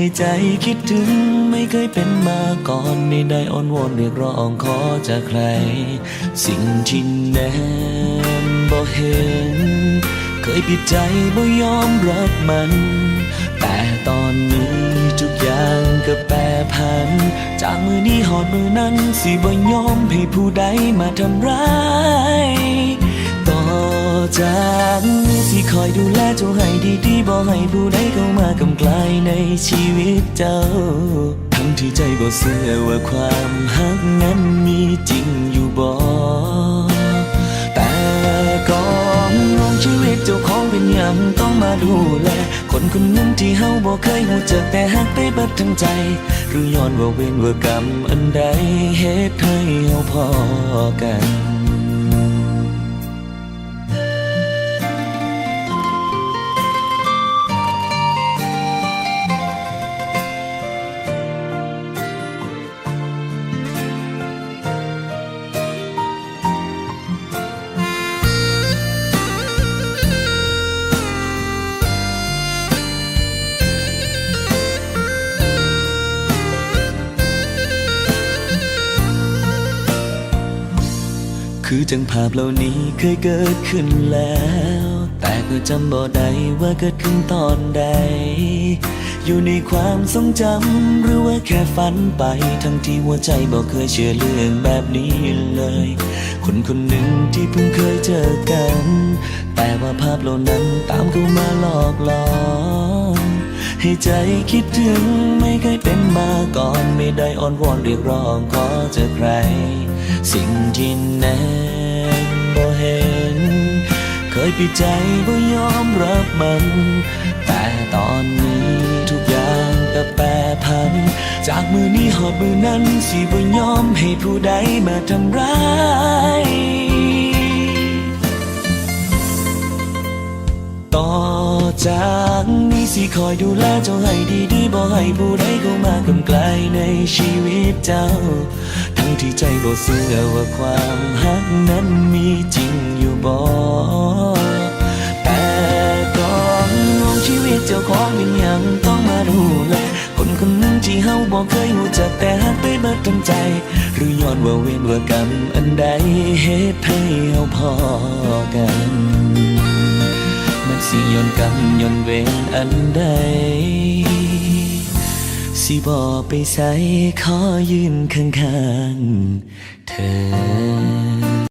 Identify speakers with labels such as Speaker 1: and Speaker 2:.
Speaker 1: ให้ใจคิดถึงไม่เคยเป็นมาก่อนไม่ได้อ้อนวอนเรียกร้องขอจากใคร สิ่งที่แนมบ่เห็น เคยปิดใจบ่ยอมรับมัน แต่ตอนนี้ทุกอย่างก็แปรผัน จากมือนี้หอดมือนั้นสิบ่ยอมให้ผู้ใดมาทำร้าย จากนี้สิคอยดูแลเจ้าให้ดีๆบ่ให้ผู้ใดเข้ามากำกลายในชีวิตเจ้า ทั้งที่ใจบ่เชื่อว่าความหักนั้นมีจริงอยู่บ่แต่ก่อนมองชีวิตเจ้าของเป็นอย่างต้องมาดูแล คนคนหนึงที่เฮาบ่เคยหูจักแต่หักไปบิดทั้งใจ หรือย้อนว่าเวรว่ากรรมอันใดเหตุให้เฮาพอกัน คือจังภาพเหล่านี้เคยเกิดขึ้นแล้ว แต่ก็จำบ่ได้ว่าเกิดขึ้นตอนใด อยู่ในความทรงจำหรือว่าแค่ฝันไป ทั้งที่หัวใจบ่เคยเชื่อเรื่องแบบนี้เลย คนคนหนึ่งที่เพิ่งเคยเจอกัน แต่ว่าภาพเหล่านั้นตามเข้ามาหลอกหลอนให้ใจคิดถึงไม่เคยเป็นม ก่อนไม่ได้อ้อนวอนเรียกร้องขอจากใคร สิ่งที่แนบบ่เห็น เคยปิดใจบ่ยอมรับมัน แต่ตอนนี้ทุกอย่างก็แปรผัน จากมือนี้หอบมือนั้นสิบ่ยอมให้ผู้ใดมาทำร้ายต่อจาก สิคอยดูแลเจ้าให้ดีๆบ่ให้ผู้ใดเข้ามากำไกลในชีวิตเจ้า ทั้งที่ใจบ่เชื่อว่าความหักนั้นมีจริงอยู่บ่แต่ก่อนมองชีวิตเจ้าของเป็นอย่างต้องมาดูแลคนคนหนึ่งที่เฮาบ่เคยหูจักแต่หักไปเบิดทั้งใจ หรือย้อนว่าเวรว่ากรรมอันใดเหตุให้เฮาพอกัน สิย้อนกรรมย้อนเวรอันใด สิบ่ไปใส่ขอยืนข้างๆเธอ